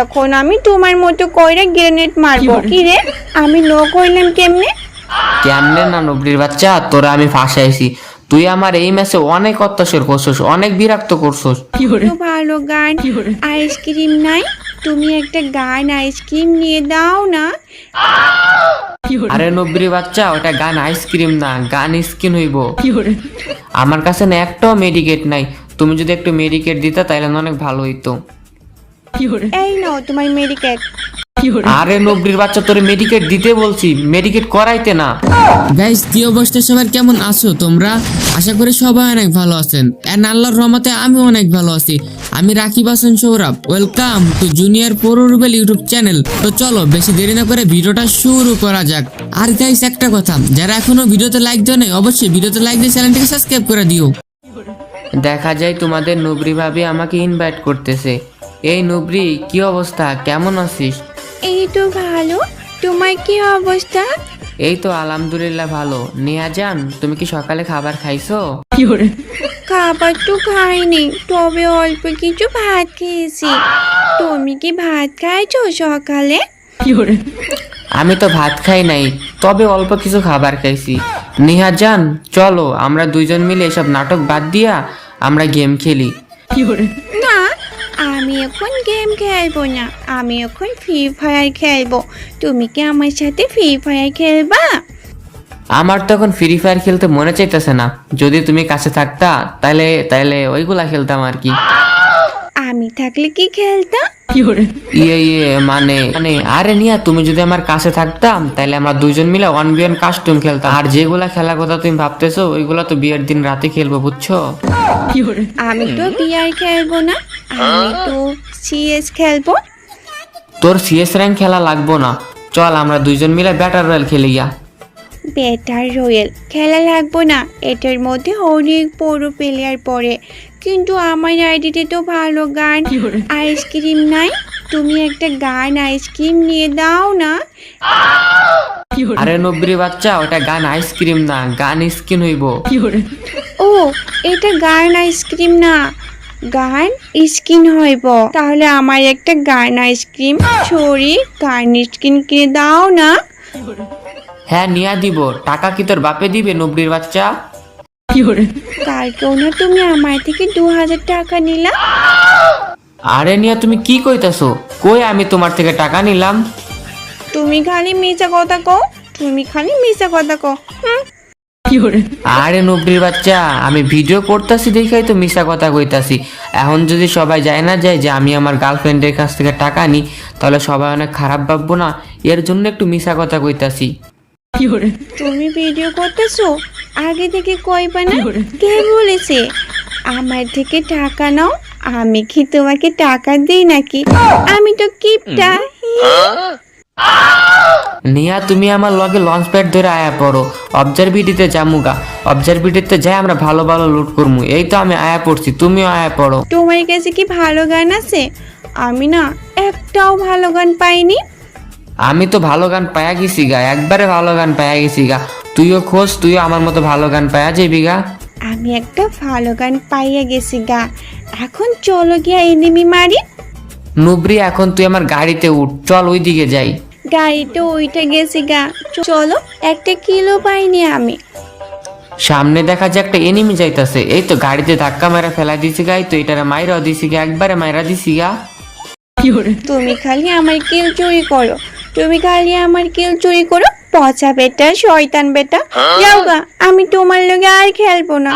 এখন আমি তোমার মতো কইরা গ্রেনেড মারবো। কি রে? আমি নো কইলাম কেমনে? কেমনে না নবরির বাচ্চা? তোরা আমি ফাঁসাইছি। তুই আমার এই ম্যাচে অনেক অত্যাচার করছস অনেক বিরক্ত করছস। ভালো গান আইসক্রিম নাই? তুমি একটা গান আইসক্রিম নিয়ে দাও না। আরে নবরি বাচ্চা ওটা গান আইসক্রিম না গান স্কিন হইব। আমার কাছে না একটাও মেডিকেট নাই। তুমি যদি একটু মেডিকেট দিতা তাহলে অনেক ভালো হইতো। এই নাও তোমার মেডিকেট আরে নবরির বাচ্চা তোরে মেডিকেট দিতে বলছি মেডিকেট করাইতে না। গাইস কি অবস্থা? সবার কেমন আছো তোমরা? আশা করি সবাই অনেক ভালো আছেন। এন্ড আল্লাহর রহমতে আমি অনেক ভালো আছি। আমি Rakib Hasan Sourav. Welcome to junior pro Rubel YouTube channel তো চলো বেশি দেরি না করে ভিডিওটা শুরু করা যাক। আর গাইস একটা কথা। যারা এখনও ভিডিওতে লাইক দেয় নাই অবশ্যই ভিডিওতে লাইক দিয়ে চ্যানেলটাকে সাবস্ক্রাইব করে দিও। দেখা যায় তোমাদের নুবরি ভাবি আমাকে ইনভাইট করতেছে। এই নুবরি কি অবস্থা? কেমন আছিস? এই তো ভালো। তোমার কি অবস্থা? এই তো আলহামদুলিল্লাহ ভালো। নেহা যান তুমি কি সকালে খাবার খাইছো? খাবার তো খাইনি তবে অল্প কিছু ভাত খেয়েছি। তুমি কি ভাত খাইছো সকালে? আমি তো ভাত খাই নাই তবে অল্প কিছু খাবার খাইছি। নেহা যান চলো আমরা দুইজন মিলে এসব নাটক বাদ দিয়া আমরা গেম খেলি। না আমি এখন গেম খেলব না। আমি এখন ফ্রি ফায়ার খেলব। তুমি কি আমার সাথে ফ্রি ফায়ার খেলবা? আমার তো এখন ফ্রি ফায়ার খেলতে মনে চাইতেছে না। যদি তুমি কাছে থাকতা তাহলে তাহলে ওইগুলা খেলতাম আর কি। আমি থাকলে কি খেলতাম ইয়ে ইয়ে মানে মানে আরে নিয়া তুমি যদি আমার কাছে থাকতাম তাহলে আমরা দুইজন মিলে ওয়ান বি ওয়ান কাস্টম খেলতাম। আর যেগুলা খেলার কথা তুমি ভাবতেছো ওইগুলা তো বিয়ের দিন রাতে খেলব বুঝছ? আমি তো বিয়ার খেলব না। আমি তো সিএস খেলব। তোর সিএস র্যাঙ্ক খেলা লাগবো না। চল আমরা দুইজন মিলে ব্যাটার রয়্যাল খেলি গিয়া। বেটার রয়েল খেলা লাগবো না। এটার মধ্যে অনেক বড় প্লেয়ার পড়ে। কিন্তু আমার আইডিতে তো ভালো গান আইসক্রিম নাই। তুমি একটা গান আইসক্রিম নিয়ে দাও না। আরে নব্বরি বাচ্চা ওটা গান আইসক্রিম না। গান স্কিন হইব। ও এটা গান আইসক্রিম না। গান স্কিন হইব। তাহলে আমার একটা গান আইসক্রিম সরি গান স্কিন কিনে দাও না। হ্যাঁ নিয়া দিব। টাকা কি তোর বাপে দিবে নব্বরির বাচ্চা? কালকেও না তুমি আমার থেকে দু হাজার টাকা নিলা? আরে নিয়া তুমি কি কইতাছো? কই আমি তোমার থেকে টাকা নিলাম? তুমি খালি মিছা কথা কও তুমি খালি মিছা কথা কও হুম? আরে নব্বরির বাচ্চা আমি ভিডিও করতেছি দেখাই তো মিশা কথা কইতাছি। এখন যদি সবাই যায় না যায় যে আমি আমার গার্লফ্রেন্ডের কাছ থেকে টাকা নিই তাহলে সবাই অনেক খারাপ ভাববো না? এর জন্য একটু মিশা কথা কইতাছি। তুমি ভিডিও করতেছো? আগে থেকে কইবা না? কে বলেছে? আমার থেকে টাকা নাও আমি কি তোমাকে টাকা দিই নাকি? আমি তো কিপটা। নিয়া তুমি আমার লগে লঞ্চ প্যাড ধরে আয়া পড়ো। অবজারভিটিতে যামুগা। অবজারভিটিতে যাই আমরা ভালো ভালো লুট করমু। এই তো আমি আয়া পড়ছি তুমিও আয়া পড়ো। তোমার কাছে কি ভালো গান আছে? আমি না একটাও ভালো গান পাইনি। আমি তো ভালো গান পায়া গেছি গা একবারে ভালো গান পায়া গেছি গা। তুইও খোঁজ তুইও আমার মতো ভালো গান পায়া যাবি গা। আমি একটা ভালো গান পাইয়া গেছি গা। এখন চলো গিয়া এনিমি মারি। নুবরি এখন তুই আমার গাড়িতে উঠ চল ওই দিকে যাই। গাড়িতে উঠে গেছি গা। চলো একটা কিলো পাইনি আমি। সামনে দেখা যায় একটা এনিমি যাইতাছে। এই তো গাড়িতে ধাক্কা মারা ফেলা দিছি গাই তো এটারে মাইরা দিছি গা একবারে মাইরা দিছি গা। তুমি খালি আমার কিল চুরি করো। তুমি খালি আমার কিল চুরি করো পচা বেটা শয়তান বেটা। যাও গা আমি তোমার লগে আর খেলব না।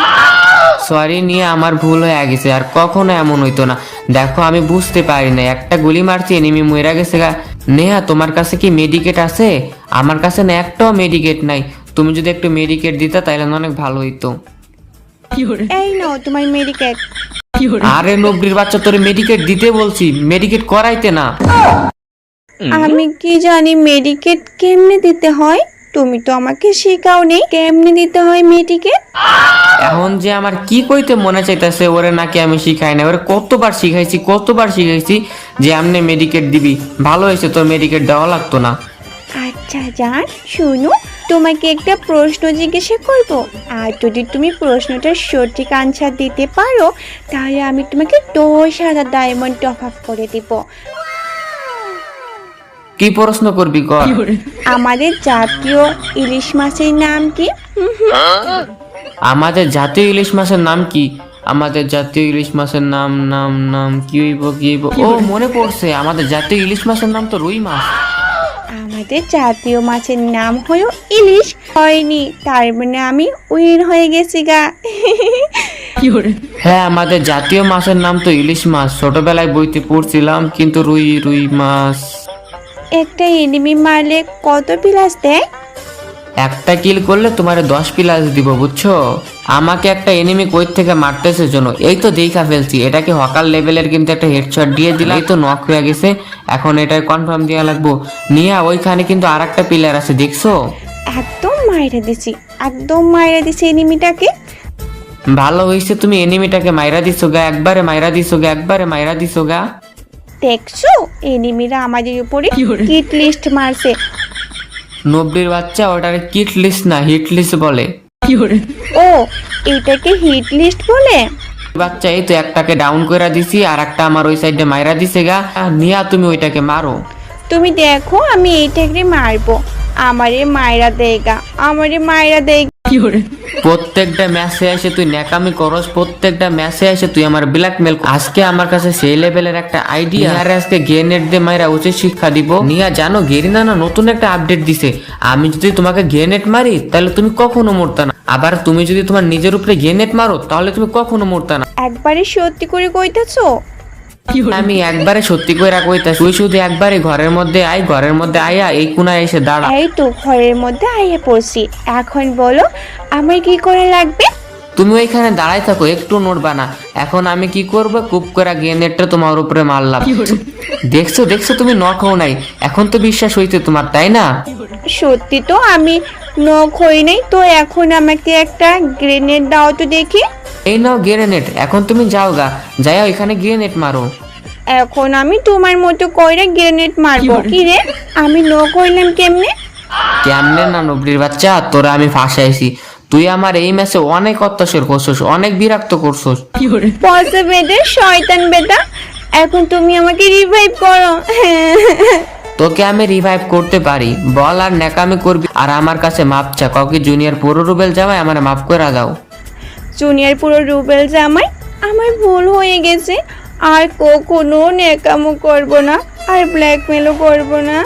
সরি নিয়ে আমার ভুল হয়ে গেছে আর কখনো এমন হইতো না। দেখো আমি বুঝতে পারি না একটা গুলি মারছি এনিমি মরে গেছে গা। নেহা তোমার কাছে কি মেডিকেট আছে? আমার কাছে না একটাও মেডিকেট নাই। তুমি যদি একটু মেডিকেট দিতা তাহলে অনেক ভালো হইতো। এই নাও তোমার মেডিকেট আরে নবরির বাচ্চা তোরে মেডিকেট দিতে বলছি মেডিকেট করাইতে না। আমি কি জানি মেডিকেট কেমনে দিতে হয়? তুমি তো আমাকে শেখাও নেই কেমনে দিতে হয় মেডিকেট এখন যে আমার কি কইতে মনে চাইতেছে ওরে নাকি আমি শিখাই না ওরে কতবার শিখাইছি কতবার শিখাইছি যে আমনে মেডিকেট দিবি। ভালো হয়েছে তোর মেডিকেট দেওয়া লাগতো না। আচ্ছা জান শুনো তোমাকে একটা প্রশ্ন জিজ্ঞাসা করব। আর যদি তুমি প্রশ্নটার সঠিক আনসার দিতে পারো তাহলে আমি তোমাকে দশ হাজার ডায়মন্ড টপ আপ করে দিব। কি প্রশ্ন করবি কর। আমাদের জাতীয় ইলিশ মাছের নাম কি? আমাদের জাতীয় ইলিশ মাছের নাম কি? আমাদের জাতীয় ইলিশ মাছের নাম নাম নাম কি হইব কি হইব? ও মনে পড়ছে আমাদের জাতীয় ইলিশ মাছের নাম তো রুই মাছ। আমাদের জাতীয় মাছের নাম হলো ইলিশ। হয়নি তার মানে আমি উইন হয়ে গেছি গা। হ্যাঁ আমাদের জাতীয় মাছের নাম তো ইলিশ মাছ। ছোটবেলায় বইতে পড়ছিলাম কিন্তু রুই রুই মাছ। একটা এনিমি মারলে কত পিলাস দেয়? একটা কিল করলে তোমার দশ প্লাস দিব বুঝছ? আমাকে একটা এনিমি কই থেকে মারতেছে জন্য। এই তো দেখা ফেলছি। এটাকে হকার লেভেলের কিন্তু একটা হেডশট দিয়ে দিলাম? এই তো নক হয়ে গেছে। এখন এটা কনফার্ম দেওয়া লাগবো। নিয়া ওইখানে কিন্তু আর একটা প্লেয়ার আছে দেখছ? একদম মাইরা দিছি। একদম মাইরা দিছি এনিমিটাকে ভালো হয়েছে তুমি এনিমিটাকে মাইরা দিছো গা। একবারে মাইরা দিছো গা একবারে মাইরা দিছো গা। দেখছ? এনিমিরা আমাদের উপরে কিট লিস্ট মারছে। নব্বইয়ের বাচ্চা ওটারে কিট লিস্ট না হিট লিস্ট বলে। ও এটাকে হিট লিস্ট বলে? বাচ্চা এই তো একটাকে ডাউন করে দিছি আর একটা আমার ওই সাইডে মাইরা দিছে গা। নিয়া তুমি ওইটাকে মারো। তুমি দেখো আমি এইটাকে মারবো। আমারে মায়েরা দেয়গা আমারে মায়েরা দেয় প্রত্যেকটা ম্যাচে এসে তুই ন্যাকামি করস প্রত্যেকটা ম্যাচে এসে তুই আমার ব্ল্যাকমেল আজকে আমার কাছে সেই লেভেলের একটা আইডিয়া আর আজকে গ্রেনেড দিয়ে মাইরা উচিত শিক্ষা দিব। নিয়া জানো গেরিনা না নতুন একটা আপডেট দিছে। আমি যদি তোমাকে গ্রেনেড মারি তাহলে তুমি কখনো মরতে না। আবার তুমি যদি তোমার নিজের উপরে গ্রেনেড মারো তাহলে তুমি কখনো মরতা না। একবারে সত্যি করে কইতেছো? আমি একবারে সত্যি করে কইতা তুই শুধু একবারে ঘরের মধ্যে আই ঘরের মধ্যে আয়া এই কোনায় এসে দাঁড়া। এই তো ঘরের মধ্যে আইয়ে পড়ছি। এখন বলো আমার কি করে লাগবে? তুমি ওইখানে দাঁড়াই থাকো একটু নড়বা না। এখন আমি কি করব? কুপ করে গ্রেনেডটা তোমার উপরে মারলাম। দেখছ দেখছ তুমি নক হও নাই। এখন তো বিশ্বাস হইতে তোমার তাই না? সত্যি তো আমি নখ হই নাই তো এখন আমাকে একটা গ্রেনেড দাও তো দেখি। এই নাও গ্রেনেড এখন তুমি যাও গা যাই ওইখানে গ্রেনেড মারো। এখন আমি তোমার মতো করে গ্রেনেড মারবো। কি রে? আমি নখ হইলাম কেমনে? কেমনে না নবরির বাচ্চা? তোরা আমি ফাঁসাইছি। তুই আমার এই ম্যাচে অনেক অত্যাচার করছস অনেক বিরক্ত করছস। পয়সা বেদে শয়তান বেটা এখন তুমি আমাকে রিভাইভ করো। তোকে আমি রিভাইভ করতে পারি। বল আর ন্যাকামি করবি আর আমার কাছে মাপ চা কাউকে জুনিয়র পুরো রুবেল জামাই আমার মাপ করে দাও। জুনিয়র পুরো রুবেল জামাই, আমার ভুল হয়ে গেছে। আর কখনো নেকামো করব না, আর ব্ল্যাকমেলও করব না।